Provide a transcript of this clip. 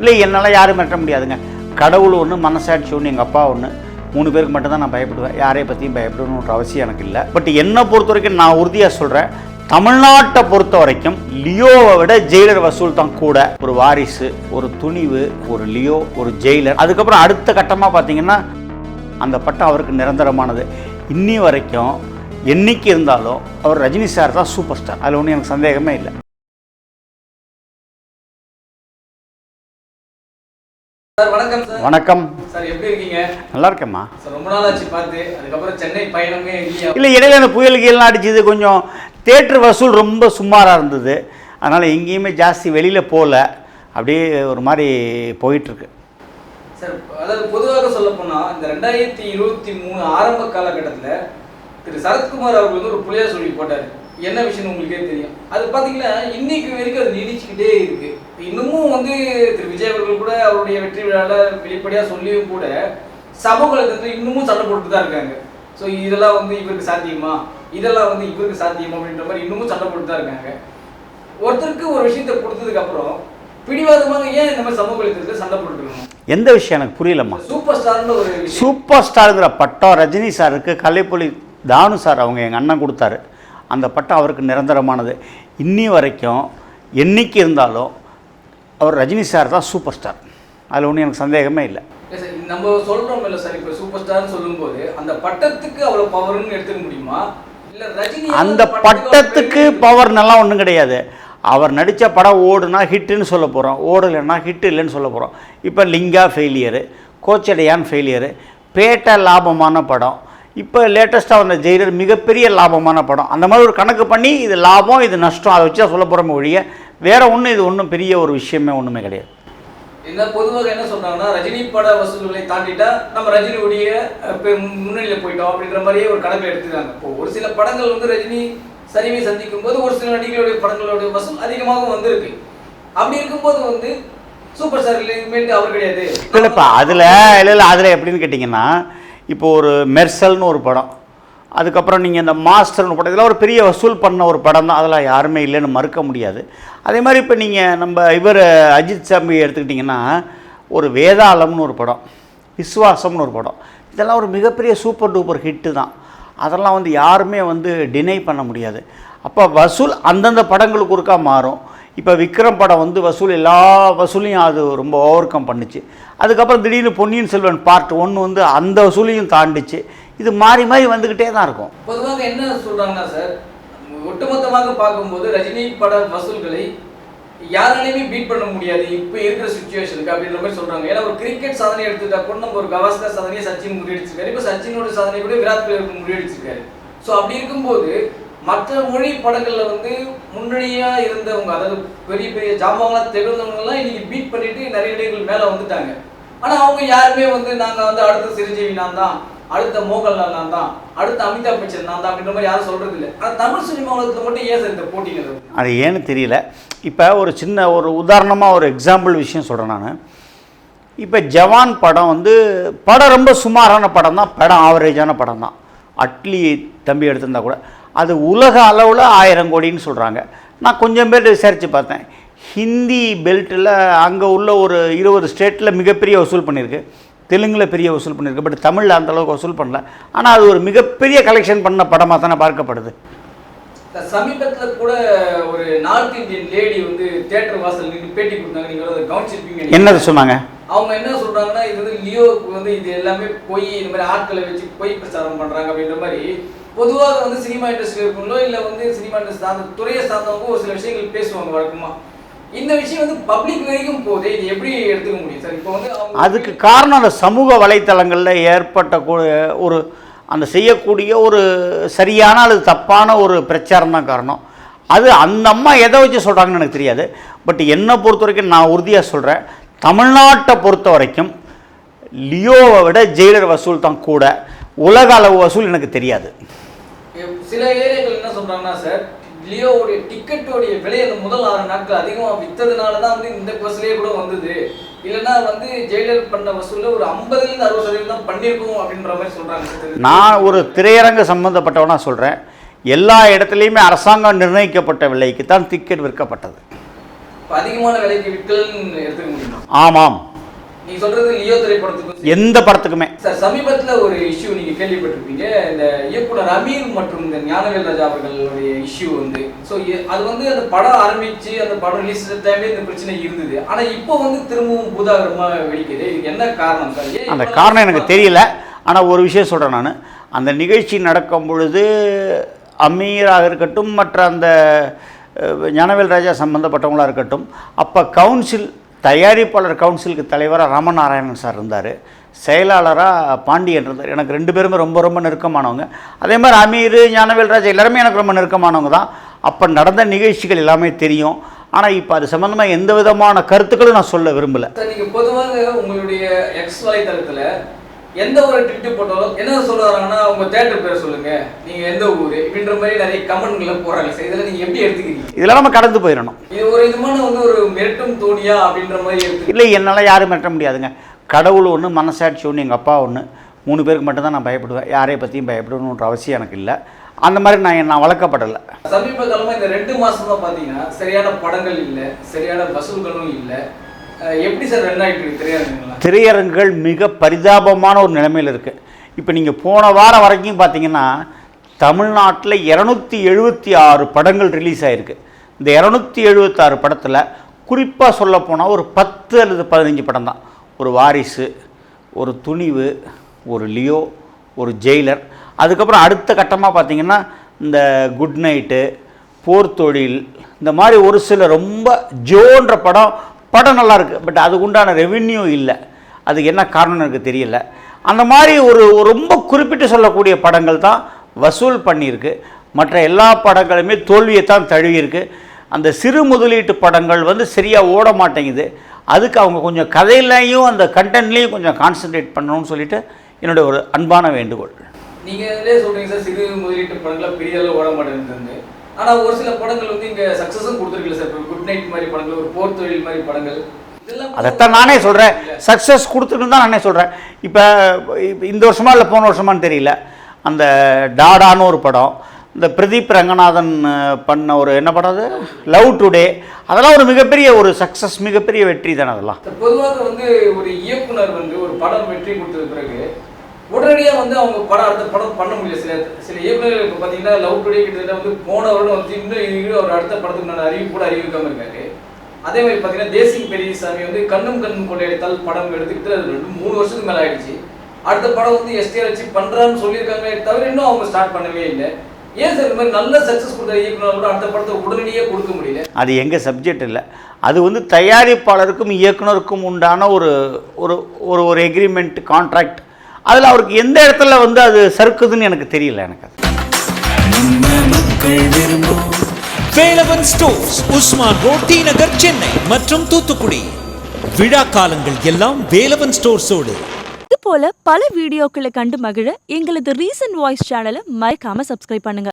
இல்லை என்னால் யாரும் மிரட்ட முடியாதுங்க. கடவுள் ஒன்று மனசாட்சி ஒன்று எங்கள் அப்பா ஒன்று மூணு பேருக்கு மட்டும்தான் நான் பயப்படுவேன். யாரையை பற்றியும் பயப்படணுன்ற அவசியம் எனக்கு இல்லை. பட் என்னை பொறுத்த வரைக்கும் நான் உறுதியாக சொல்கிறேன் தமிழ்நாட்டை பொறுத்த வரைக்கும் லியோவை விட ஜெயிலர் வசூல் தான் கூட. ஒரு வாரிசு ஒரு துணிவு ஒரு லியோ ஒரு ஜெயிலர். அதுக்கப்புறம் அடுத்த கட்டமாக பார்த்தீங்கன்னா அந்த பட்டம் அவருக்கு நிரந்தரமானது. இன்னி வரைக்கும் என்னைக்கு இருந்தாலும் அவர் ரஜினி சார் தான் சூப்பர் ஸ்டார் அதில் ஒன்றும் எனக்கு சந்தேகமே இல்லை. சார் வணக்கம் சார். வணக்கம். சார் எப்படி இருக்கீங்க? நல்லா இருக்கேம்மா. சார் ரொம்ப நாள் ஆச்சு பார்த்து. அதுக்கப்புறம் சென்னை பயணமே இல்லையா? இல்லை இடையில இந்த புயல் கீழெலாம் அடிச்சது. கொஞ்சம் தேட்டர் வசூல் ரொம்ப சுமாராக இருந்தது. அதனால் எங்கேயுமே ஜாஸ்தி வெளியில் போகல அப்படியே ஒரு மாதிரி போயிட்டுருக்கு. சார் அதாவது பொதுவாக சொல்ல போனா இந்த ரெண்டாயிரத்தி இருபத்தி மூணு ஆரம்ப காலகட்டத்தில் திரு. சரத்குமார் அவர்கள் வந்து ஒரு புளியா சொல்லி போட்டார். என்ன விஷயம் உங்களுக்கே தெரியும். அது பார்த்தீங்கன்னா இன்னைக்கு வரைக்கும் அது நீடிச்சுக்கிட்டே இருக்கு. இன்னமும் வந்து திரு விஜய் அவர்கள் கூட அவருடைய வெற்றி விழாவில் வெளிப்படையாக சொல்லியும் கூட சமூகத்தில் இன்னமும் சண்டை போட்டு தான் இருக்காங்க. ஸோ இதெல்லாம் வந்து இவருக்கு சாத்தியமா? இதெல்லாம் வந்து இவருக்கு சாத்தியமா அப்படின்ற மாதிரி இன்னமும் சண்டை போட்டு தான் இருக்காங்க. ஒருத்தருக்கு ஒரு விஷயத்தை கொடுத்ததுக்கு அப்புறம் பிடிவாதமாக ஏன் இந்த மாதிரி சமூக வலைத்தளத்தில் சண்டை போட்டுருக்கணும் எந்த விஷயம் எனக்கு புரியலம்மா? சூப்பர் ஸ்டார்னு ஒரு. சூப்பர் ஸ்டாருங்கிற பட்டம் ரஜினி சாருக்கு கலைப்புலி தானு சார் அவங்க எங்கள் அண்ணன் கொடுத்தாரு. அந்த பட்டம் அவருக்கு நிரந்தரமானது. இன்னி வரைக்கும் என்னைக்கு இருந்தாலும் அவர் ரஜினி சார் தான் சூப்பர் ஸ்டார் அதில் ஒன்றும் எனக்கு சந்தேகமே இல்லை. நம்ம சொல்றோம் இல்ல சார் இப்போ சூப்பர் ஸ்டார்னு சொல்லும்போது அந்த பட்டத்துக்கு அவ்வளவு பவர்னு எடுத்துக்க முடியுமா? இல்ல ரஜினி அந்த பட்டத்துக்கு பவர் நல்லா ஒன்றும் கிடையாது. அவர் நடித்த படம் ஓடுனா ஹிட்டுன்னு சொல்ல போகிறோம் ஓடலைன்னா ஹிட் இல்லைன்னு சொல்ல போகிறோம் இப்போ லிங்கா ஃபெயிலியரு கோச்சடையான் ஃபெயிலியரு பேட்ட லாபமான படம். இப்போ லேட்டஸ்ட்டாக வந்த ஜெயிலர் மிகப்பெரிய லாபமான படம். அந்த மாதிரி ஒரு கணக்கு பண்ணி இது லாபம் இது நஷ்டம் அதை வச்சு தான் சொல்ல போகிறோம் ஒழிய வேறு ஒன்றும் இது ஒன்றும் பெரிய ஒரு விஷயமே ஒன்றுமே கிடையாது. இந்த பொதுவாக என்ன சொல்றாங்கன்னா ரஜினி பட வசூல்களை தாண்டிட்டா நம்ம ரஜினியுடைய முன்னணியில போயிட்டோம் அப்படின்ற மாதிரியே ஒரு கணக்கில் எடுத்துக்காங்க இப்போ ஒரு சில படங்கள் வந்து ரஜினி சரிவை சந்திக்கும் போது ஒரு சில நடிகர்களுடைய படங்களுடைய வசூல் அதிகமாக வந்திருக்கு. அப்படி இருக்கும்போது வந்து சூப்பர் ஸ்டார் இனிமேட்டு அவர் கிடையாது. இல்லைப்பா அதில் இல்லை இல்லை அதில் எப்படின்னு கேட்டிங்கன்னா இப்போ ஒரு மெர்சல்னு ஒரு படம். அதுக்கப்புறம் நீங்கள் இந்த மாஸ்டர்னு படம் இதெல்லாம் ஒரு பெரிய வசூல் பண்ண ஒரு படம் தான். அதெல்லாம் யாருமே இல்லைன்னு மறுக்க முடியாது. அதே மாதிரி இப்போ நீங்கள் நம்ம இவர் அஜித் சாமி எடுத்துக்கிட்டிங்கன்னா ஒரு வேதாளம்னு ஒரு படம் விஸ்வாசம்னு ஒரு படம். இதெல்லாம் ஒரு மிகப்பெரிய சூப்பர் டூப்பர் ஹிட்டு தான். அதெல்லாம் வந்து யாருமே வந்து டினை பண்ண முடியாது. அப்போ வசூல் அந்தந்த படங்களுக்கு ஒருக்கா மாறும். இப்போ விக்ரம் படம் வந்து வசூல் எல்லா வசூலையும் அது ரொம்ப ஓவர் கம் பண்ணுச்சு. அதுக்கப்புறம் திடீர்னு பொன்னியின் செல்வன் பார்ட் ஒன்று வந்து அந்த வசூலையும் தாண்டிச்சு. இது மாறி மாறி வந்துக்கிட்டே தான் இருக்கும். பொதுவாக என்ன சொல்றாங்கன்னா சார் ஒட்டுமொத்தமாக பார்க்கும்போது ரஜினி பட வசூல்களை யாராலையுமே பீட் பண்ண முடியாது இப்போ இருக்கிற சுச்சுவேஷனுக்கு அப்படின்ற மாதிரி சொல்றாங்க. ஏன்னா ஒரு கிரிக்கெட் சாதனை எடுத்துட்டா கூட நம்ம ஒரு கவாஸ்கர் சாதனையை சச்சின் முறியடிச்சிருக்காரு. இப்போ சச்சினோட சாதனை கூட விராட் கோலி முறியடிச்சிருக்காரு. ஸோ அப்படி இருக்கும்போது மற்ற மொழி படங்கள்ல வந்து முன்னணியா இருந்தவங்க அதாவது பெரிய பெரிய ஜாமான்களா தெரிந்தவங்கலாம் இன்னைக்கு பீட் பண்ணிட்டு நிறைய இடங்கள் மேலே வந்துட்டாங்க. ஆனால் அவங்க யாருமே வந்து நாங்கள் வந்து அடுத்த சிறுஜீவி நான் தான் அடுத்த மோகன்லால் நான் தான் அடுத்த அமிதாப் பச்சன் நான் தான் அப்படின்ற மாதிரி யாரும் சொல்கிறது இல்லை ஆனால் தமிழ் சினிமா மட்டும் ஏன் சார் இந்த போட்டிங்கிறது? அது ஏன்னு தெரியல. இப்போ ஒரு சின்ன ஒரு உதாரணமாக ஒரு எக்ஸாம்பிள் விஷயம் சொல்கிறேன் நான். இப்போ ஜவான் படம் வந்து படம் ரொம்ப சுமாரான படம் தான் படம் ஆவரேஜான படம் தான். அட்லி தம்பி எடுத்திருந்தா கூட. அது உலக அளவில் ஆயிரம் கோடின்னு சொல்கிறாங்க நான் கொஞ்சம் பேர் விசாரித்து பார்த்தேன். ஹிந்தி பெல்ட்டில் அங்கே உள்ள ஒரு இருபது ஸ்டேட்டில் மிகப்பெரிய வசூல் பண்ணியிருக்கு. தெலுங்கில் பெரிய வசூல் பண்ணியிருக்கு பட் தமிழில் அந்த அளவுக்கு வசூல் பண்ணல. ஆனால் அது ஒரு மிகப்பெரிய கலெக்ஷன் பண்ண படமாக தானே பார்க்கப்படுது. சமீபத்துல கூட ஒரு நார்த் இந்தியன் லேடி வந்து தியேட்டர் வாசல் நின்று பேட்டி கொடுத்தாங்க. நீங்க அதை கவனிச்சிருப்பீங்க. என்னது சொன்னாங்க? அவங்க என்ன சொல்றாங்கன்னா இது வந்து லியோவுக்கு வந்து இது எல்லாமே பொய் இந்த மாதிரி ஆட்களை வச்சு பொய் பிரச்சாரம் பண்றாங்க அப்படின்ற மாதிரி. பொதுவாக வந்து சினிமா இண்டஸ்ட்ரி இருக்குங்களோ இல்ல வந்து சினிமா இண்டஸ்ட்ரி சார்ந்த துறையை சார்ந்தவங்க ஒரு சில விஷயங்கள் பேசுவாங்க வழக்கமா. இந்த விஷயம் வந்து பப்ளிக் வரைக்கும் போதே இது எப்படி எடுத்துக்க முடியும்? சார் இப்போ வந்து அதுக்கு காரணம் அந்த சமூக வலைத்தளங்களில் ஏற்பட்ட ஒரு அந்த செய்யக்கூடிய ஒரு சரியான அல்லது தப்பான ஒரு பிரச்சாரம் தான் காரணம். அது அந்த அம்மா எதை வச்சு சொல்கிறாங்கன்னு எனக்கு தெரியாது. பட் என்னை பொறுத்த வரைக்கும் நான் உறுதியாக சொல்கிறேன் தமிழ்நாட்டை பொறுத்த வரைக்கும் லியோவை விட ஜெயிலர் வசூல் தான் கூட. உலக அளவு வசூல் எனக்கு தெரியாது. சில ஏரியாக்கள் என்ன சொல்றாங்கன்னா சார் லியோவுடைய டிக்கெட்டோடைய விலை அந்த முதல் ஆறு நாட்கள் அதிகமா வித்ததுனால தான் வந்து இந்த பஸ்லயே கூட வந்தது. இல்லைன்னா வந்து ஜெயிலர் பண்ண வசூல்ல ஒரு ஐம்பதுல இருந்து அறுபது சதவீதம் தான் பண்ணியிருக்கோம் அப்படின்ற மாதிரி சொல்றாங்க சார் நான் ஒரு திரையரங்கு சம்மந்தப்பட்டவனா சொல்கிறேன் எல்லா இடத்துலையுமே அரசாங்கம் நிர்ணயிக்கப்பட்ட விலைக்கு தான் டிக்கெட் விற்கப்பட்டது அதிகமான விலைக்கு விற்கலன்னு எடுத்துக்க முடியுமா? ஆமாம். நீங்க சொல்றது லியோ திரைப்படத்துக்கும் சரி. எந்த படத்துக்குமே. சார் சமீபத்துல ஒரு இஷ்யூ நீங்க கேள்விப்பட்டிருப்பீங்க. இந்த இயக்குனர் அமீர் மற்றும் இந்த ஞானவேல் ராஜா அவர்களுடைய இஷ்யூ வந்து. ஸோ அது வந்து அந்த படம் ஆரம்பிச்சு அந்த படம் ரிலீஸ் டைம்ல இந்த பிரச்சனை இருந்தது. ஆனா இப்போ வந்து திரும்பவும் பூதாகரமா வெடிக்குது. இதுக்கு என்ன காரணம் சார் அந்த காரணம் எனக்கு தெரியல. ஆனால் ஒரு விஷயம் சொல்கிறேன் நான். அந்த நிகழ்ச்சி நடக்கும் பொழுது அமீராக இருக்கட்டும் மற்ற அந்த ஞானவேல் ராஜா சம்மந்தப்பட்டவங்களாக இருக்கட்டும் அப்போ கவுன்சில் தயாரிப்பாளர் கவுன்சிலுக்கு தலைவராக ராமநாராயணன் சார் இருந்தார். செயலாளராக பாண்டியன் இருந்தார். எனக்கு ரெண்டு பேருமே ரொம்ப ரொம்ப நெருக்கமானவங்க. அதே மாதிரி அமீர் ஞானவேல் ராஜா எல்லாருமே எனக்கு ரொம்ப நெருக்கமானவங்க தான். அப்போ நடந்த நிகழ்ச்சிகள் எல்லாமே தெரியும். ஆனால் இப்போ அது சம்மந்தமாக எந்த விதமான கருத்துக்களும் நான் சொல்ல விரும்பலை. நீங்கள் பொதுவாக உங்களுடைய எக்ஸ் வலைதளத்தில் எந்த ஒரு ட்விட்டு போட்டாலும் என்ன சொல்ல வராங்கன்னா உங்க தேட்டர் பேரை சொல்லுங்க. நீங்க எந்த ஊரு இப்படின்ற மாதிரி நிறைய கமெண்ட்களை போடுறாங்க. சார் நீங்க எப்படி எடுத்துக்கிறீங்க? இதெல்லாம் நம்ம கடந்து போயிடணும். இது ஒரு விதமான வந்து ஒரு மிரட்டும் தோணியா அப்படின்ற மாதிரி எடுத்து இல்லை என்னால் யாரும் மிரட்ட முடியாதுங்க. கடவுள் ஒன்று மனசாட்சி ஒன்று எங்கள் அப்பா ஒன்று மூணு பேருக்கு மட்டும்தான் நான் பயப்படுவேன். யாரை பற்றியும் பயப்படணுன்ற அவசியம் எனக்கு இல்லை. அந்த மாதிரி நான் நான் வளர்க்கப்படலை. சமீப காலமா இந்த ரெண்டு மாசமா பாத்தீங்கன்னா சரியான படங்கள் இல்ல சரியான வசூல்களும் இல்ல. எப்படி சார் ரன் திரையரங்குகள் மிக பரிதாபமான ஒரு நிலைமையில் இருக்குது இப்போ நீங்கள் போன வாரம் வரைக்கும் பார்த்தீங்கன்னா தமிழ்நாட்டில் இரநூத்தி எழுபத்தி ஆறு படங்கள் ரிலீஸ் ஆகிருக்கு இந்த இரநூத்தி எழுபத்தாறு படத்தில் குறிப்பாக சொல்லப்போனால் ஒரு பத்து அல்லது பதினஞ்சு படம் தான். ஒரு வாரிசு ஒரு துணிவு ஒரு லியோ ஒரு ஜெயிலர். அதுக்கப்புறம் அடுத்த கட்டமாக பார்த்தீங்கன்னா இந்த குட் நைட்டு போர் தொழில் இந்த மாதிரி ஒரு சில ரொம்ப ஜோன்ற படம் படம் நல்லா இருக்குது பட் அதுக்கு உண்டான ரெவென்யூ இல்லை. அதுக்கு என்ன காரணம்னு எனக்கு தெரியல. அந்த மாதிரி ஒரு ரொம்ப குறிப்பிட்டு சொல்லக்கூடிய படங்கள் தான் வசூல் பண்ணியிருக்கு. மற்ற எல்லா படங்களுமே தோல்வியை தான் தழுவியிருக்கு. அந்த சிறு முதலீட்டு படங்கள் வந்து சரியாக ஓட மாட்டேங்குது. அதுக்கு அவங்க கொஞ்சம் கதையிலையும் அந்த கண்டென்ட்லேயும் கொஞ்சம் கான்சென்ட்ரேட் பண்ணணும்னு சொல்லிட்டு என்னுடைய ஒரு அன்பான வேண்டுகோள். நீங்கள் சொல்கிறீங்க சார் சிறு முதலீட்டு படங்கள் பெரிய அளவு ஓட மாட்டேங்குது ஆனா ஒரு சில படங்கள் வந்து இங்க சக்சஸும் கொடுத்துருக்கல சார். குட் நைட் மாதிரி படங்கள் ஒரு போர் தொழில் மாதிரி படங்கள். அதைத்தான் நானே சொல்கிறேன் சக்ஸஸ் கொடுத்துட்டு தான் நானே சொல்கிறேன் இப்போ இந்த வருஷமா இல்லை போன வருஷமான்னு தெரியல. அந்த டாடான்னு ஒரு படம் இந்த பிரதீப் ரங்கநாதன் பண்ண ஒரு என்ன படம் அது? லவ் டுடே அதெல்லாம் ஒரு மிகப்பெரிய ஒரு சக்ஸஸ் மிகப்பெரிய வெற்றி தானே அதெல்லாம். பொதுவாக வந்து ஒரு இயக்குனர் வந்து ஒரு படம் வெற்றி கொடுத்தது பிறகு உடனடியாக வந்து அவங்க படம் அடுத்த படம் பண்ண முடியல. சில சில இயக்குநர்கள் இப்போ பார்த்தீங்கன்னா லவ் டுடே கிட்டத்தட்ட வந்து போன வருடம் வந்து இன்னும் இன்னும் அவர் அடுத்த படத்துக்கு நான் அறிவிப்பு கூட அறிவிக்காமல் இருக்காரு. அதே மாதிரி பார்த்தீங்கன்னா தேசிங் பெரியசாமி வந்து கண்ணும் கண்ணும் கொள்ளையடித்தால் படம் எடுத்துக்கிட்டு அது ரெண்டு மூணு வருஷத்துக்கு மேலே ஆயிடுச்சு. அடுத்த படம் வந்து எஸ்டிஆர் வச்சு பண்ணுறான்னு சொல்லியிருக்காங்க தவிர இன்னும் அவங்க ஸ்டார்ட் பண்ணவே இல்லை. ஏன் சார் இந்த மாதிரி நல்ல சக்ஸஸ் கொடுத்த இயக்குனர் கூட அடுத்த படத்தை உடனடியே கொடுக்க முடியல? அது எங்கள் சப்ஜெக்ட் இல்லை. அது வந்து தயாரிப்பாளருக்கும் இயக்குனருக்கும் உண்டான ஒரு ஒரு ஒரு ஒரு எக்ரிமெண்ட் கான்ட்ராக்ட் அதில் அவருக்கு எந்த இடத்துல வந்து அது சறுக்குதுன்னு எனக்கு தெரியல எனக்கு Velavan stores Usman road T Nagar Chennai மற்றும் தூத்துக்குடி. விழா காலங்கள் எல்லாம் வேலவன் ஸ்டோர்ஸோடு. இது போல பல வீடியோக்களை கண்டு மகிழ எங்களது ரீசன்ட் வாய்ஸ் சேனலை மறக்காம சப்ஸ்கிரைப் பண்ணுங்க.